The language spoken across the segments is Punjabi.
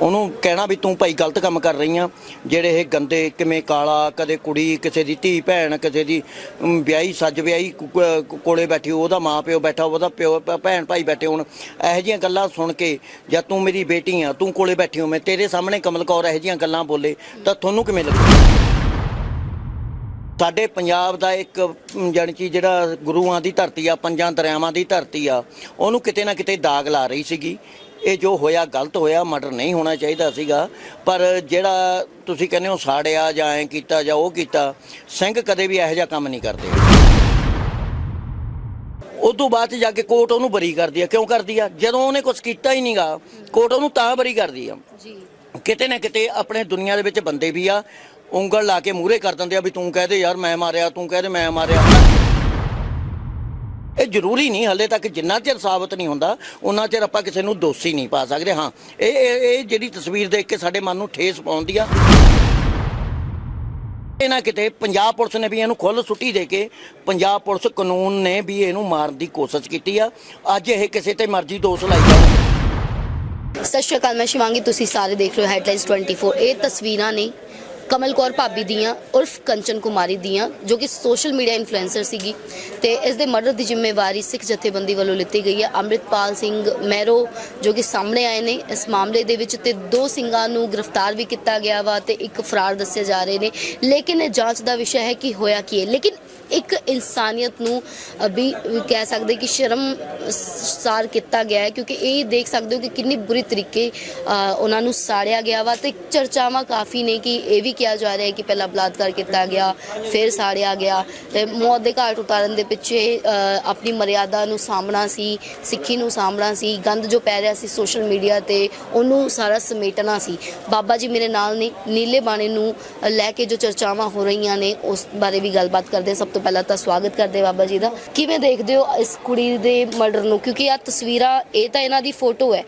ਉਹਨੂੰ ਕਹਿਣਾ ਵੀ ਤੂੰ ਭਾਈ ਗਲਤ ਕੰਮ ਕਰ ਰਹੀ ਆ। ਜਿਹੜੇ ਇਹ ਗੰਦੇ ਕਿਵੇਂ ਕਾਲਾ ਕਦੇ ਕੁੜੀ ਕਿਸੇ ਦੀ ਧੀ ਭੈਣ ਕਿਸੇ ਦੀ ਵਿਆਹੀ ਸੱਜ ਵਿਆਹੀ ਕੋਲੇ ਬੈਠੀ ਉਹਦਾ ਮਾਂ ਪਿਓ ਬੈਠਾ ਉਹਦਾ ਪਿਓ ਭੈਣ ਭਾਈ ਬੈਠੇ ਹੁਣ। ਇਹੋ ਜਿਹੀਆਂ ਗੱਲਾਂ ਸੁਣ ਕੇ ਜਾਂ ਤੂੰ ਮੇਰੀ ਬੇਟੀ ਆ ਤੂੰ ਕੋਲੇ ਬੈਠੀ ਹੋ ਮੈਂ ਤੇਰੇ ਸਾਹਮਣੇ ਕਮਲ ਕੌਰ ਇਹੋ ਜਿਹੀਆਂ ਗੱਲਾਂ ਬੋਲੇ ਤਾਂ ਤੁਹਾਨੂੰ ਕਿਵੇਂ ਲੱਗੂ? ਸਾਡੇ ਪੰਜਾਬ ਦਾ ਇੱਕ ਅਮ, ਜਾਣੀ ਕਿ ਜਿਹੜਾ ਗੁਰੂਆਂ ਦੀ ਧਰਤੀ ਆ ਪੰਜਾਂ ਦਰਿਆਵਾਂ ਦੀ ਧਰਤੀ ਆ ਉਹਨੂੰ ਕਿਤੇ ਨਾ ਕਿਤੇ ਦਾਗ ਲਾ ਰਹੀ ਸੀਗੀ। ਇਹ ਜੋ ਹੋਇਆ ਗਲਤ ਹੋਇਆ ਮਰਡਰ ਨਹੀਂ ਹੋਣਾ ਚਾਹੀਦਾ ਸੀਗਾ। ਪਰ ਜਿਹੜਾ ਤੁਸੀਂ ਕਹਿੰਦੇ ਹੋ ਸਾੜਿਆ ਜਾਂ ਐ ਕੀਤਾ ਜਾਂ ਉਹ ਕੀਤਾ ਸਿੰਘ ਕਦੇ ਵੀ ਇਹੋ ਜਿਹਾ ਕੰਮ ਨਹੀਂ ਕਰਦੇ। ਉਦੋਂ ਬਾਅਦ 'ਚ ਜਾ ਕੇ ਕੋਰਟ ਉਹਨੂੰ ਬਰੀ ਕਰਦੀ ਆ। ਕਿਉਂ ਕਰਦੀ ਆ? ਜਦੋਂ ਉਹਨੇ ਕੁਝ ਕੀਤਾ ਹੀ ਨਹੀਂਗਾ ਕੋਰਟ ਉਹਨੂੰ ਤਾਂ ਬਰੀ ਕਰਦੀ ਆ। ਜੀ। ਕਿਤੇ ਨਾ ਕਿਤੇ ਆਪਣੇ ਦੁਨੀਆ ਦੇ ਵਿੱਚ ਬੰਦੇ ਵੀ ਆ ਉਂਗਲ ਲਾ ਕੇ ਮੂਹਰੇ ਕਰ ਦਿੰਦੇ ਆ ਵੀ ਤੂੰ ਕਹਦੇ ਯਾਰ ਮੈਂ ਮਾਰਿਆ ਤੂੰ ਕਹਦੇ ਮੈਂ ਮਾਰਿਆ। ਇਹ ਜ਼ਰੂਰੀ ਨਹੀਂ ਹਲੇ ਤੱਕ ਜਿੰਨਾ ਚਿਰ ਸਾਬਤ ਨਹੀਂ ਹੁੰਦਾ ਉਹਨਾਂ ਚਿਰ ਆਪਾਂ ਕਿਸੇ ਨੂੰ ਦੋਸ਼ੀ ਨਹੀਂ ਪਾ ਸਕਦੇ। ਹਾਂ, ਇਹ ਇਹ ਜਿਹੜੀ ਤਸਵੀਰ ਦੇਖ ਕੇ ਸਾਡੇ ਮਨ ਨੂੰ ਠੇਸ ਪਾਉਂਦੀ ਆ। ਇਹ ਨਾ ਕਿਤੇ ਪੰਜਾਬ ਪੁਲਿਸ ਨੇ ਵੀ ਇਹਨੂੰ ਖੁੱਲ ਸੁੱਟੀ ਦੇ ਕੇ ਪੰਜਾਬ ਪੁਲਿਸ ਕਾਨੂੰਨ ਨੇ ਵੀ ਇਹਨੂੰ ਮਾਰਨ ਦੀ ਕੋਸ਼ਿਸ਼ ਕੀਤੀ ਆ। ਅੱਜ ਇਹ ਕਿਸੇ ਤੇ ਮਰਜ਼ੀ ਦੋਸ਼ ਲਾਈ ਜਾ ਸਤਿ ਸ਼੍ਰੀ ਅਕਾਲ, ਮੈਂ ਸ਼ਿਵਾਂਗੀ, ਤੁਸੀਂ ਸਾਰੇ ਦੇਖ ਰਹੇ ਹੋ ਹੈਡਲਾਈਨਸ 24 ਇਹ ਤਸਵੀਰਾਂ ਨੇ ਕਮਲ ਕੌਰ ਭਾਬੀ ਦੀਆਂ, ਉਰਫ ਕੰਚਨ ਕੁਮਾਰੀ ਦੀਆਂ, ਜੋ ਕਿ ਸੋਸ਼ਲ ਮੀਡੀਆ ਇਨਫਲੂਐਂਸਰ ਸੀਗੀ ਤੇ ਇਸ ਦੇ ਮਰਡਰ ਦੀ ਜ਼ਿੰਮੇਵਾਰੀ ਸਿੱਖ ਜਥੇਬੰਦੀ ਵੱਲੋਂ ਲਿੱਤੀ ਗਈ ਹੈ। ਅੰਮ੍ਰਿਤਪਾਲ ਸਿੰਘ ਮਹਿਰੋ, ਜੋ ਕਿ ਸਾਹਮਣੇ ਆਏ ਨੇ, ਇਸ ਮਾਮਲੇ ਦੇ ਵਿੱਚ ਤੇ ਦੋ ਸਿੰਘਾਂ ਨੂੰ ਗ੍ਰਿਫਤਾਰ ਵੀ ਕੀਤਾ ਗਿਆ ਵਾ ਤੇ ਇੱਕ ਫਰਾਰ ਦੱਸੇ ਜਾ ਰਹੇ ਨੇ। ਲੇਕਿਨ ਇਹ ਜਾਂਚ ਦਾ ਵਿਸ਼ਾ ਹੈ ਕਿ ਹੋਇਆ ਕੀ ਹੈ। ਲੇਕਿਨ ਇੱਕ ਇਨਸਾਨੀਅਤ ਨੂੰ ਵੀ ਕਹਿ ਸਕਦੇ ਕਿ ਸ਼ਰਮ ਸਾਰ ਕੀਤਾ ਗਿਆ ਹੈ, ਕਿਉਂਕਿ ਇਹ ਦੇਖ ਸਕਦੇ ਹੋ ਕਿ ਕਿੰਨੀ ਬੁਰੀ ਤਰੀਕੇ ਉਹਨਾਂ ਨੂੰ ਸਾੜਿਆ ਗਿਆ ਵਾ ਤੇ ਚਰਚਾਵਾਂ ਕਾਫੀ ਨੇ ਕਿ ਇਹ ਵੀ ਕਿਹਾ ਜਾ ਰਿਹਾ ਹੈ ਕਿ ਪਹਿਲਾਂ ਬਲਾਤਕਾਰ ਕੀਤਾ ਗਿਆ, ਫਿਰ ਸਾੜਿਆ ਗਿਆ ਤੇ ਮੌਤ ਦੇ ਘਾਟ ਉਤਾਰਨ ਦੇ ਪਿੱਛੇ ਆਪਣੀ ਮਰਿਆਦਾ ਨੂੰ ਸਾਹਮਣਾ ਸੀ, ਸਿੱਖੀ ਨੂੰ ਸਾਹਮਣਾ ਸੀ, ਗੰਦ ਜੋ ਪੈ ਰਿਹਾ ਸੀ ਸੋਸ਼ਲ ਮੀਡੀਆ ਤੇ ਉਹਨੂੰ ਸਾਰਾ ਸਮੇਟਣਾ ਸੀ। ਬਾਬਾ ਜੀ ਮੇਰੇ ਨਾਲ ਨੇ, ਨੀਲੇ ਬਾਣੇ ਨੂੰ ਲੈ ਕੇ ਜੋ ਚਰਚਾਵਾਂ ਹੋ ਰਹੀਆਂ ਨੇ, ਉਸ ਬਾਰੇ ਵੀ ਗੱਲਬਾਤ ਕਰਦੇ ਸਭ ਤੋਂ ਪਹਿਲਾਂ ਤਾਂ ਸਵਾਗਤ ਕਰਦੇ ਬਾਬਾ ਜੀ ਦਾ। ਕਿਵੇਂ ਦੇਖਦੇ ਹੋ ਇਸ ਕੁੜੀ ਦੇ ਮਰਡਰ ਨੂੰ? ਕਿਉਂਕਿ ਆ ਤਸਵੀਰਾਂ ਇਹ ਤਾਂ ਇਹਨਾਂ ਦੀ ਫੋਟੋ ਹੈ।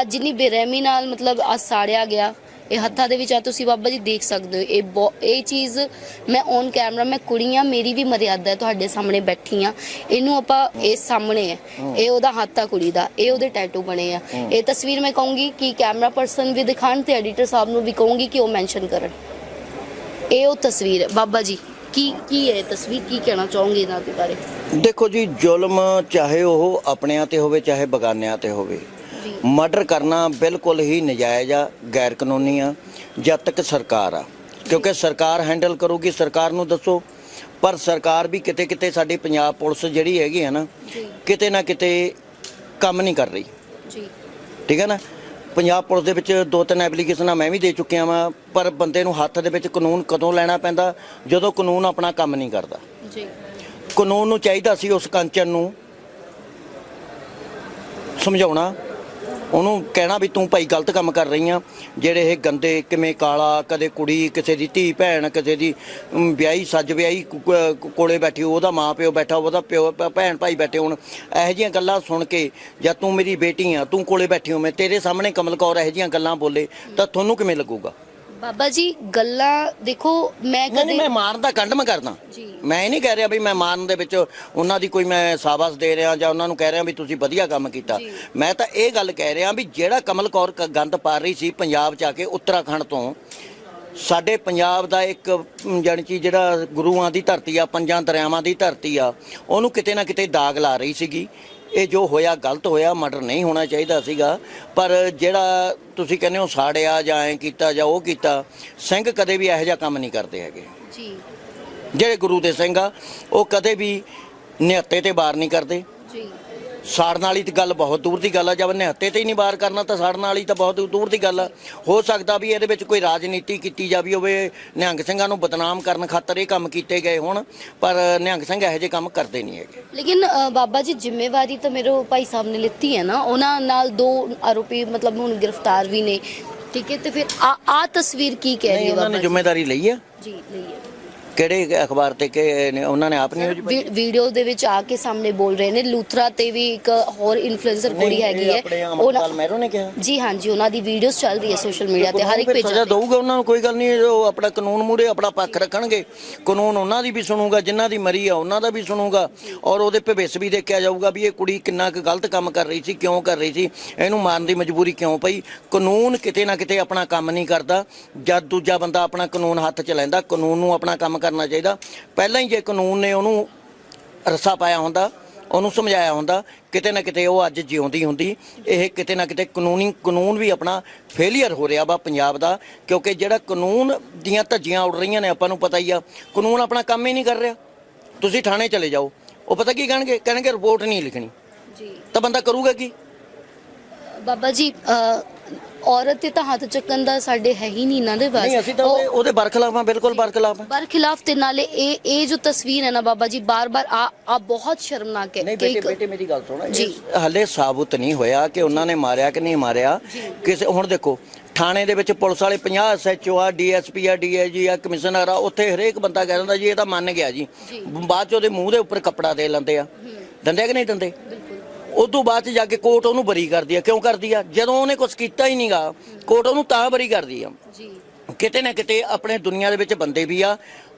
ਅੱਜ ਜਿੰਨੀ ਬੇਰਹਿਮੀ ਨਾਲ ਮਤਲਬ ਆ ਸਾੜਿਆ ਗਿਆ ਇਹ ਹੱਥਾਂ ਦੇ ਵਿੱਚ ਆ ਤੁਸੀਂ ਬਾਬਾ ਜੀ ਦੇਖ ਸਕਦੇ ਹੋ। ਇਹ ਇਹ ਚੀਜ਼ ਮੈਂ ਔਨ ਕੈਮਰਾ ਮੈਂ ਕੁੜੀਆਂ ਮੇਰੀ ਵੀ ਮਰਿਆਦਾ ਹੈ ਤੁਹਾਡੇ ਸਾਹਮਣੇ ਬੈਠੀ ਆ ਇਹਨੂੰ ਆਪਾਂ ਇਹ ਸਾਹਮਣੇ ਹੈ। ਇਹ ਉਹਦਾ ਹੱਥ ਆ ਕੁੜੀ ਦਾ। ਇਹ ਉਹਦੇ ਟੈਟੂ ਬਣੇ ਆ। ਇਹ ਤਸਵੀਰ ਮੈਂ ਕਹੂੰਗੀ ਕਿ ਕੈਮਰਾ ਪਰਸਨ ਵੀ ਦਿਖਾਣ ਤੇ ਐਡੀਟਰ ਸਾਹਿਬ ਨੂੰ ਵੀ ਕਹੂੰਗੀ ਕਿ ਉਹ ਮੈਂਸ਼ਨ ਕਰਨ। ਇਹ ਉਹ ਤਸਵੀਰ ਹੈ। ਬਾਬਾ ਜੀ। ਕੀ ਕੀ ਹੈ ਤਸਵੀਰ ਕੀ ਕਹਿਣਾ ਚਾਹੋਗੇ ਇਹਨਾਂ ਦੇ ਬਾਰੇ? ਦੇਖੋ ਜੀ ਜ਼ੁਲਮ ਚਾਹੇ ਉਹ ਆਪਣਿਆਂ ਤੇ ਹੋਵੇ ਚਾਹੇ ਬਗਾਨਿਆਂ ਤੇ ਹੋਵੇ ਮਰਡਰ ਕਰਨਾ ਬਿਲਕੁਲ ਹੀ ਨਜਾਇਜ਼ ਆ ਗੈਰ ਕਾਨੂੰਨੀ ਆ ਜਦ ਤੱਕ ਸਰਕਾਰ ਆ। ਕਿਉਂਕਿ ਸਰਕਾਰ ਹੈਂਡਲ ਕਰੂਗੀ ਸਰਕਾਰ ਨੂੰ ਦੱਸੋ। ਪਰ ਸਰਕਾਰ ਵੀ ਕਿਤੇ ਕਿਤੇ ਸਾਡੀ ਪੰਜਾਬ ਪੁਲਿਸ ਜਿਹੜੀ ਹੈਗੀ ਆ ਨਾ ਕਿਤੇ ਨਾ ਕਿਤੇ ਕੰਮ ਨਹੀਂ ਕਰ ਰਹੀ। ਜੀ। ਠੀਕ ਹੈ ਨਾ? ਪੰਜਾਬ ਪੁਲਿਸ ਦੇ ਵਿੱਚ ਦੋ ਤਿੰਨ ਐਪਲੀਕੇਸ਼ਨਾਂ ਮੈਂ ਵੀ ਦੇ ਚੁੱਕਿਆ ਵਾਂ ਪਰ ਬੰਦੇ ਨੂੰ ਹੱਥ ਦੇ ਵਿੱਚ ਕਾਨੂੰਨ ਕਦੋਂ ਲੈਣਾ ਪੈਂਦਾ ਜਦੋਂ ਕਾਨੂੰਨ ਆਪਣਾ ਕੰਮ ਨਹੀਂ ਕਰਦਾ। ਜੀ। ਕਾਨੂੰਨ ਨੂੰ ਚਾਹੀਦਾ ਸੀ ਉਸ ਕੰਚਨ ਨੂੰ ਸਮਝਾਉਣਾ ਉਹਨੂੰ ਕਹਿਣਾ ਵੀ ਤੂੰ ਭਾਈ ਗਲਤ ਕੰਮ ਕਰ ਰਹੀ ਆ। ਜਿਹੜੇ ਇਹ ਗੰਦੇ ਕਿਵੇਂ ਕਾਲਾ, ਕਦੇ ਕੁੜੀ, ਕਿਸੇ ਦੀ ਧੀ ਭੈਣ, ਕਿਸੇ ਦੀ ਵਿਆਹੀ, ਸੱਜ ਵਿਆਹੀ, ਕੁ- ਕੋਲੇ ਬੈਠੀ, ਉਹਦਾ ਮਾਂ ਪਿਓ ਬੈਠਾ, ਉਹਦਾ ਪਿਓ ਭੈਣ ਭਾਈ ਬੈਠੇ ਹੁਣ। ਇਹੋ ਜਿਹੀਆਂ ਗੱਲਾਂ ਸੁਣ ਕੇ ਜਾਂ ਤੂੰ ਮੇਰੀ ਬੇਟੀ ਆ, ਤੂੰ ਕੋਲੇ ਬੈਠੀ ਹੋ, ਮੈਂ ਤੇਰੇ ਸਾਹਮਣੇ ਕਮਲ ਕੌਰ ਇਹੋ ਜਿਹੀਆਂ ਗੱਲਾਂ ਬੋਲੇ, ਤਾਂ ਤੁਹਾਨੂੰ ਕਿਵੇਂ ਲੱਗੂਗਾ? ਬਾਬਾ ਜੀ ਗੱਲਾਂ ਦੇਖੋ ਮੈਂ ਨਹੀਂ ਨਹੀਂ ਕਦੇ ਮੈਂ ਮਾਰਨ ਦਾ ਕੰਡ ਮੈਂ ਕਰਦਾ। ਜੀ। ਮੈਂ ਇਹ ਨਹੀਂ ਕਹਿ ਰਿਹਾ ਵੀ ਮੈਂ ਮਾਰਨ ਦੇ ਵਿੱਚ ਉਹਨਾਂ ਦੀ ਕੋਈ ਮੈਂ ਸਾਬਾਸ ਦੇ ਰਿਹਾ ਜਾਂ ਉਹਨਾਂ ਨੂੰ ਕਹਿ ਰਿਹਾ ਵੀ ਤੁਸੀਂ ਵਧੀਆ ਕੰਮ ਕੀਤਾ। ਜੀ। ਮੈਂ ਤਾਂ ਇਹ ਗੱਲ ਕਹਿ ਰਿਹਾ ਵੀ ਜਿਹੜਾ ਕਮਲ ਕੌਰ ਕ- ਗੰਦ ਪਾ ਰਹੀ ਸੀ ਪੰਜਾਬ ਚ ਆ ਕੇ ਉੱਤਰਾਖੰਡ ਤੋਂ ਸਾਡੇ ਪੰਜਾਬ ਦਾ ਇੱਕ ਅਮ, ਜਾਣੀ ਕਿ ਜਿਹੜਾ ਗੁਰੂਆਂ ਦੀ ਧਰਤੀ ਆ ਪੰਜਾਂ ਦਰਿਆਵਾਂ ਦੀ ਧਰਤੀ ਆ ਉਹਨੂੰ ਕਿਤੇ ਨਾ ਕਿਤੇ ਦਾਗ ਲਾ ਰਹੀ ਸੀਗੀ। ਇਹ ਜੋ ਹੋਇਆ ਗਲਤ ਹੋਇਆ ਮਰਡਰ ਨਹੀਂ ਹੋਣਾ ਚਾਹੀਦਾ ਸੀਗਾ। ਪਰ ਜਿਹੜਾ ਤੁਸੀਂ ਕਹਿੰਦੇ ਹੋ ਸਾੜਿਆ ਜਾਂ ਐ ਕੀਤਾ ਜਾਂ ਉਹ ਕੀਤਾ ਸਿੰਘ ਕਦੇ ਵੀ ਇਹੋ ਜਿਹਾ ਕੰਮ ਨਹੀਂ ਕਰਦੇ ਹੈਗੇ। ਜੀ। ਜਿਹੜੇ ਗੁਰੂ ਦੇ ਸਿੰਘ ਆ ਉਹ ਕਦੇ ਵੀ ਨਿਹੱਤੇ ਤੇ ਵਾਰ ਨਹੀਂ ਕਰਦੇ। ਜੀ। ਸਾੜਨ ਵਾਲੀ ਤੇ ਗੱਲ ਬਹੁਤ ਦੂਰ ਦੀ ਗੱਲ ਆ ਜਦ ਨਿਹੱਤੇ ਤੇ ਹੀ ਨਹੀਂ ਵਾਰ ਕਰਨਾ ਤਾਂ ਸਾੜਨ ਵਾਲੀ ਤਾਂ ਬਹੁਤ ਦੂਰ ਦੀ ਗੱਲ ਆ। ਹੋ ਸਕਦਾ ਵੀ ਇਹਦੇ ਵਿੱਚ ਕੋਈ ਰਾਜਨੀਤੀ ਕੀਤੀ ਜਾਵੀ ਹੋਵੇ ਨਿਹੰਗ ਸਿੰਘਾਂ ਨੂੰ ਬਦਨਾਮ ਕਰਨ ਖਾਤਰ ਇਹ ਕੰਮ ਕੀਤੇ ਗਏ ਹੋਣ ਪਰ ਨਿਹੰਗ ਸਿੰਘ ਇਹੋ ਜਿਹੇ ਕੰਮ ਕਰਦੇ ਨਹੀਂ ਹੈਗੇ। ਲੇਕਿਨ ਅ, ਬਾਬਾ ਜੀ ਜ਼ਿੰਮੇਵਾਰੀ ਤਾਂ ਮੇਰੇ ਭਾਈ ਸਾਹਿਬ ਨੇ ਲਿੱਤੀ ਹੈ ਨਾ ਉਹਨਾਂ ਨਾਲ ਦੋ ਆਰੋਪੀ ਮਤਲਬ ਹੁਣ ਗ੍ਰਿਫਤਾਰ ਵੀ ਨੇ ਠੀਕ ਹੈ ਤੇ ਫਿਰ ਆ ਆ ਤਸਵੀਰ ਕੀ ਕਹਿ ਰਹੀ ਨਹੀਂ ਹੈ ਉਹਨਾਂ ਬਾਬਾ ਨੇ ਜੀ? ਜ਼ਿੰਮੇਵਾਰੀ ਲਈ ਆ। ਜੀ ਲਈ ਹੈ। ਕਿਹੜੇ ਅਖਬਾਰ ਤੇ ਕਿ ਨੇ ਉਹਨਾਂ ਨੇ ਆਪ ਨਿਊਜ਼ ਵੀ- ਵੀਡੀਓ ਦੇ ਵਿੱਚ ਆ ਕੇ ਸਾਹਮਣੇ ਬੋਲ ਰਹੇ ਨੇ ਲੂਥਰਾ ਤੇ ਵੀ ਇੱਕ ਹੋਰ ਇਨਫਲੂਐਂਸਰ ਕੁੜੀ ਹੈਗੀ ਆਪਣੇ ਹੈ ਅਮਰਪਾਲ ਮਹਿਰੋ ਨੇ ਕਿਹਾ। ਜੀ ਹਾਂਜੀ ਉਹਨਾਂ ਦੀ ਵੀਡੀਓਜ਼ ਚੱਲ ਰਹੀ ਹੈ ਸੋਸ਼ਲ ਮੀਡੀਆ ਤੇ ਹਰ ਇੱਕ ਫਿਰ ਪੇਜ ਸਜ਼ਾ ਦਊਗਾ ਉਹਨਾਂ ਨੂੰ ਕੋਈ ਗੱਲ ਨਹੀਂ ਉਹ ਆਪਣਾ ਕਾਨੂੰਨ ਮੂਰੇ ਆਪਣਾ ਪੱਖ ਰੱਖਣਗੇ। ਕਾਨੂੰਨ ਉਹਨਾਂ ਦੀ ਵੀ ਸੁਣੂਗਾ ਜਿਨ੍ਹਾਂ ਦੀ ਮਰੀ ਆ ਉਹਨਾਂ ਦਾ ਵੀ ਸੁਣੂਗਾ ਔਰ ਉਹਦੇ ਭਵਿੱਖ ਵੀ ਦੇਖਿਆ ਜਾਊਗਾ ਵੀ ਇਹ ਕੁੜੀ ਕਿੰਨਾ ਕੁ ਗਲਤ ਕੰਮ ਕਰ ਰਹੀ ਸੀ ਕਿਉਂ ਕਰ ਰਹੀ ਸੀ ਇਹਨੂੰ ਮਾਰਨ ਦੀ ਮਜਬੂਰੀ ਕਿਉਂ ਪਈ? ਕਾਨੂੰਨ ਕਿਤੇ ਨਾ ਕਿਤੇ ਆਪਣਾ ਕੰਮ ਨਹੀਂ ਕਰਦਾ ਜਦ ਦੂਜਾ ਬੰਦਾ ਆਪਣਾ ਕਾਨੂੰਨ ਹੱਥ 'ਚ ਲੈਂਦਾ ਕਾਨੂੰਨ ਨੂੰ ਆਪਣਾ ਕੰਮ ਕਰਨਾ ਚਾਹੀਦਾ। ਪਹਿਲਾਂ ਹੀ ਜੇ ਕਾਨੂੰਨ ਨੇ ਉਹਨੂੰ ਰੱਸਾ ਪਾਇਆ ਹੁੰਦਾ ਉਹਨੂੰ ਸਮਝਾਇਆ ਹੁੰਦਾ ਕਿਤੇ ਨਾ ਕਿਤੇ ਉਹ ਅੱਜ ਜਿਉਂਦੀ ਹੁੰਦੀ। ਇਹ ਕਿਤੇ ਨਾ ਕਿਤੇ ਕਾਨੂੰਨੀ ਕਾਨੂੰਨ ਵੀ ਆਪਣਾ ਫੇਲਿਅਰ ਹੋ ਰਿਹਾ ਵਾ ਪੰਜਾਬ ਦਾ ਕਿਉਂਕਿ ਜਿਹੜਾ ਕਾਨੂੰਨ ਦੀਆਂ ਧੱਜੀਆਂ ਉੱਡ ਰਹੀਆਂ ਨੇ ਆਪਾਂ ਨੂੰ ਪਤਾ ਹੀ ਆ ਕਾਨੂੰਨ ਆਪਣਾ ਕੰਮ ਹੀ ਨਹੀਂ ਕਰ ਰਿਹਾ। ਤੁਸੀਂ ਥਾਣੇ ਚਲੇ ਜਾਓ ਉਹ ਪਤਾ ਕੀ ਕਹਿਣਗੇ? ਕਹਿਣਗੇ ਰਿਪੋਰਟ ਨਹੀਂ ਲਿਖਣੀ। ਜੀ। ਤਾਂ ਬੰਦਾ ਕਰੂਗਾ ਕੀ? ਬਾਬਾ ਜੀ ਅ, ਔਰਤ ਤੇ ਤਾਂ ਹੱਥ ਚੱਕਣ ਦਾ ਸਾਡੇ ਹੈ ਹੀ ਨਹੀਂ ਇਹਨਾਂ ਦੇ ਨਹੀਂ ਅਸੀਂ ਤਾਂ ਉਹਦੇ- ਉਹਦੇ ਬਰਖਲਾਫ ਆ ਬਿਲਕੁਲ ਬਰਖਲਾਫ ਆ ਬਰ ਖਿਲਾਫ ਤੇ ਨਾਲੇ ਇਹ ਇਹ ਜੋ ਤਸਵੀਰ ਹੈ ਨਾ ਬਾਬਾ ਜੀ ਬਾਰ-ਬਾਰ ਆ ਆ ਬਹੁਤ ਸ਼ਰਮਨਾਕ ਹੈ ਨਹੀਂ ਕਿ ਬੇਟੇ ਇੱਕ- ਬੇਟੇ ਮੇਰੀ ਗੱਲ ਸੁਣੋ ਜੀ। ਇਹ ਹਲੇ ਸਾਬੁਤ ਨਹੀਂ ਹੋਇਆ ਕਿ ਉਹਨਾਂ ਨੇ ਮਾਰਿਆ ਕਿ ਨਹੀਂ ਮਾਰਿਆ। ਕਿਸੇ ਹੁਣ ਦੇਖੋ ਥਾਣੇ ਦੇ ਵਿੱਚ ਪੁਲਿਸ ਵਾਲੇ 50 ਐਸਐਚਓ ਆ ਡੀਐਸਪੀ ਆ ਡੀਆਈਜੀ ਆ ਕਮਿਸ਼ਨਰ ਆ ਉੱਥੇ ਹਰੇਕ ਬੰਦਾ ਕਹਿ ਦਿੰਦਾ ਜੀ ਇਹ ਤਾਂ ਮੰਨ ਗਿਆ ਜੀ। ਬਾਅਦ ਚ ਉਹਦੇ ਮੂੰਹ ਦੇ ਉੱਪਰ ਕੱਪੜਾ ਦੇ ਲੈਂਦੇ ਆ। ਦਿੰਦੇ ਕਿ ਨਹੀਂ ਦਿੰਦੇ? ਬਿਲਕੁਲ ਉਦੋਂ ਬਾਅਦ ਜਾ ਕੇ ਕੋਰਟ ਉਹਨੂੰ ਬਰੀ ਕਰਦੀ ਆ। ਕਿਉਂ ਕਰਦੀ ਆ? ਜਦੋਂ ਉਹਨੇ ਕੁਝ ਕੀਤਾ ਹੀ ਨਹੀਂਗਾ ਕੋਰਟ ਉਹਨੂੰ ਤਾਂ ਬਰੀ ਕਰਦੀ ਆ। ਜੀ। ਕਿਤੇ ਨਾ ਕਿਤੇ ਆਪਣੇ ਦੁਨੀਆ ਦੇ ਵਿੱਚ ਬੰਦੇ ਵੀ ਆ